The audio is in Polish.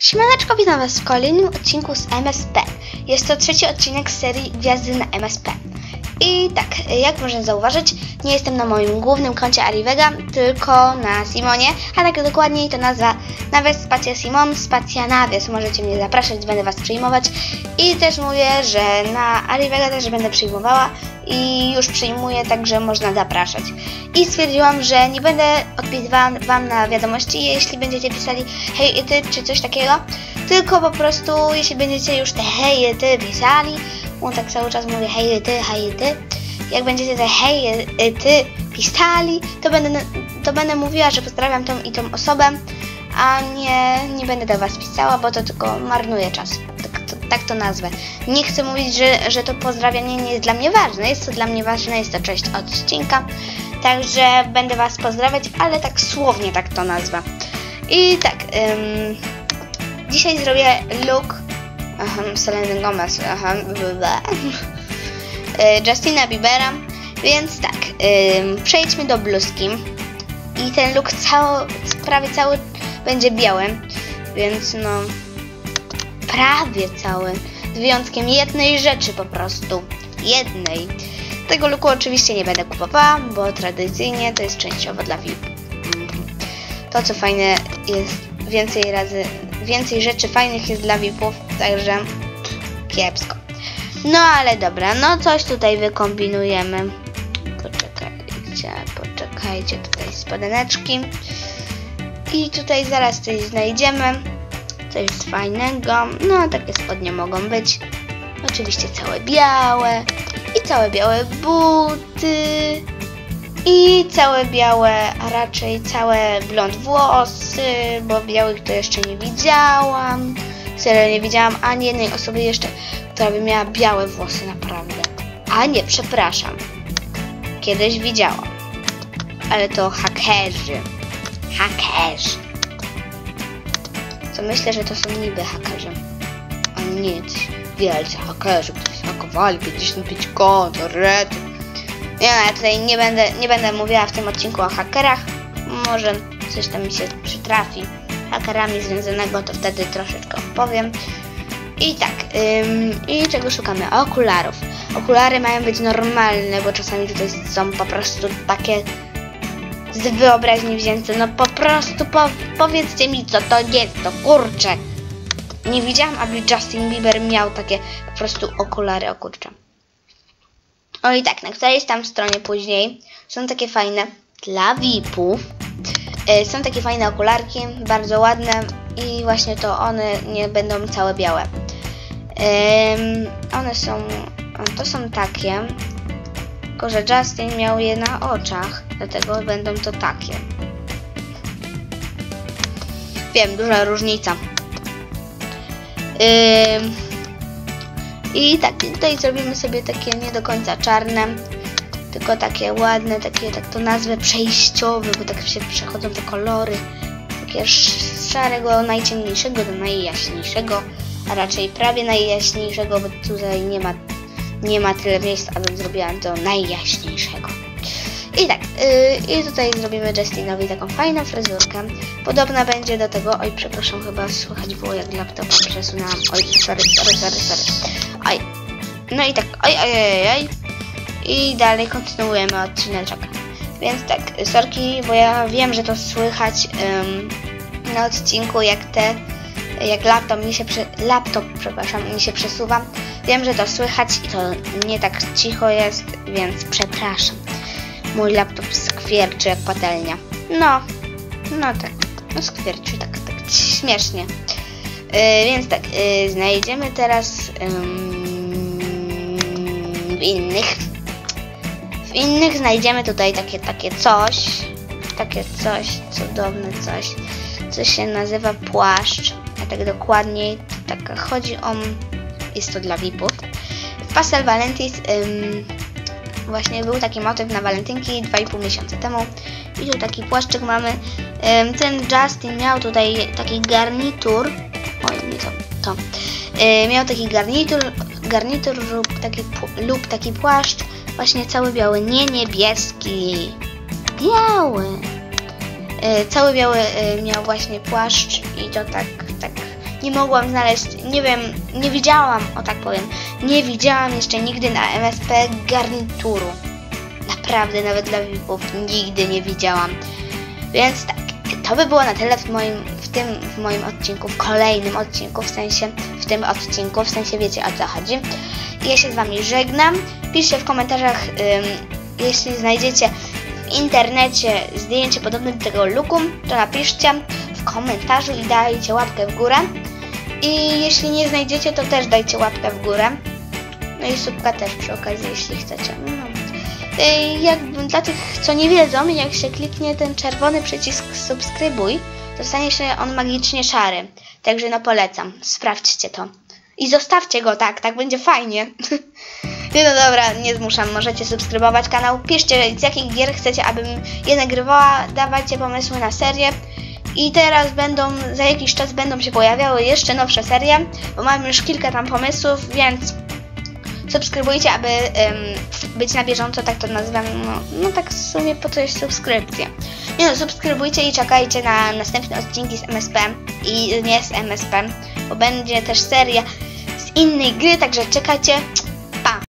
Siemaneczko, witam Was w kolejnym odcinku z MSP. Jest to trzeci odcinek serii Gwiazdy na MSP. I tak, jak można zauważyć, nie jestem na moim głównym koncie Arivega, tylko na Simonie, a tak dokładniej to nazwa Nawias Spacja Simon, Spacja Nawias. Możecie mnie zapraszać, będę Was przyjmować. I też mówię, że na Arivega też będę przyjmowała i już przyjmuję, także można zapraszać. I stwierdziłam, że nie będę odpisywała Wam na wiadomości, jeśli będziecie pisali hej ty, czy coś takiego, tylko po prostu, jeśli będziecie już te hej ty pisali, on tak cały czas mówi hej ty, hej ty, jak będziecie te hej i ty pisali, to będę, to będę mówiła, że pozdrawiam tą i tą osobę, a nie, nie będę do Was pisała, bo to tylko marnuje czas. Tak to, tak to nazwę. Nie chcę mówić, że, że to pozdrawianie nie jest dla mnie ważne. Jest to dla mnie ważne, jest to część odcinka. Także będę Was pozdrawiać, ale tak słownie tak to nazwę. I tak, ym, dzisiaj zrobię look aha, Seleny Gomez, aha. Y, Justina Biebera, więc tak, przejdźmy do bluzki. I ten look cały, prawie cały będzie biały, więc no prawie cały, z wyjątkiem jednej rzeczy po prostu, jednej. Tego looku oczywiście nie będę kupowała, bo tradycyjnie to jest częściowo dla VIP. To co fajne jest więcej razy, więcej rzeczy fajnych jest dla VIPów, także kiepsko. No ale dobra, no coś tutaj wykombinujemy. Poczekajcie, poczekajcie, tutaj spodeneczki. I tutaj zaraz coś znajdziemy. Co jest fajnego. No, takie spodnie mogą być. Oczywiście całe białe. I całe białe buty. I całe białe, a raczej całe blond włosy, bo białych to jeszcze nie widziałam. Serio, nie widziałam ani jednej osoby jeszcze, która by miała białe włosy, naprawdę. A nie, przepraszam. Kiedyś widziałam. Ale to hakerzy. Hakerzy. Co myślę, że to są niby hakerzy. A jacyś wielcy hakerzy, którzy hakowali 55 kont, rety. Ja tutaj nie będę, nie będę mówiła w tym odcinku o hakerach. Może coś tam mi się przytrafi hakerami związanego, to wtedy troszeczkę opowiem. I tak, ym, i czego szukamy? Okularów. Okulary mają być normalne, bo czasami tutaj są po prostu takie z wyobraźni wzięte. No po prostu po, powiedzcie mi, co to jest, to kurczę. Nie widziałam, aby Justin Bieber miał takie po prostu okulary, o kurczę. O i tak, na którejś tam stronie później są takie fajne dla VIP-ów. Yy, są takie fajne okularki, bardzo ładne i właśnie to one nie będą całe białe. One są, to są takie, tylko że Justin miał je na oczach, dlatego będą to takie. Wiem, duża różnica. Yy, I tak, tutaj zrobimy sobie takie nie do końca czarne, tylko takie ładne, takie, tak to nazwę przejściowe, bo tak się przechodzą te kolory. Takie z szarego najciemniejszego do najjaśniejszego, a raczej prawie najjaśniejszego, bo tutaj nie ma, nie ma tyle miejsca, abym zrobiła do najjaśniejszego. I tak, yy, i tutaj zrobimy Justinowi taką fajną fryzurkę. Podobna będzie do tego, oj przepraszam, chyba słychać było jak laptopa przesunęłam. Oj, sorry, sorry, sorry, sorry. Oj, no i tak, oj, oj, oj, oj. I dalej kontynuujemy odcineczek. Więc tak, sorki, bo ja wiem, że to słychać ym, na odcinku, jak te, jak laptop mi się, prze, laptop, przepraszam, mi się przesuwa. Wiem, że to słychać i to nie tak cicho jest, więc przepraszam. Mój laptop skwierczy jak patelnia. No, no tak, no skwierczy tak, tak śmiesznie. Yy, więc tak, yy, znajdziemy teraz yy, w innych w innych znajdziemy tutaj takie, takie coś, takie coś, cudowne coś, co się nazywa płaszcz, a tak dokładniej, tak chodzi o, jest to dla VIP-ów. W Pastel Valentis ym, właśnie był taki motyw na walentynki 2,5 miesiąca temu. I tu taki płaszczyk mamy. Ten Justin miał tutaj taki garnitur, oj nie to, to, miał taki garnitur, garnitur lub taki, lub taki płaszcz, właśnie cały biały, nie niebieski, biały. Yy, cały biały yy, miał właśnie płaszcz i to tak nie mogłam znaleźć, nie wiem, nie widziałam, o tak powiem, nie widziałam jeszcze nigdy na MSP garnituru. Naprawdę, nawet dla VIP-ów nigdy nie widziałam. Więc tak, to by było na tyle w moim, w tym, w moim odcinku, w kolejnym odcinku, w sensie, w tym odcinku, w sensie wiecie o co chodzi. Ja się z Wami żegnam. Piszcie w komentarzach, ym, jeśli znajdziecie w internecie zdjęcie podobne do tego luku, to napiszcie w komentarzu i dajcie łapkę w górę. I jeśli nie znajdziecie, to też dajcie łapkę w górę. No i subka też przy okazji, jeśli chcecie. No. Y, Jakby dla tych, co nie wiedzą, jak się kliknie ten czerwony przycisk subskrybuj, to stanie się on magicznie szary. Także no polecam, sprawdźcie to. I zostawcie go tak, tak będzie fajnie. Nie no dobra, nie zmuszam, możecie subskrybować kanał. Piszcie z jakich gier chcecie, abym je nagrywała, dawajcie pomysły na serię. I teraz będą, za jakiś czas będą się pojawiały jeszcze nowsze serie, bo mam już kilka tam pomysłów, więc subskrybujcie, aby być na bieżąco, tak to nazywam. No, no tak w sumie po to jest subskrypcja. Nie no, subskrybujcie i czekajcie na następne odcinki z MSP i nie z MSP, bo będzie też seria z innej gry, także czekajcie.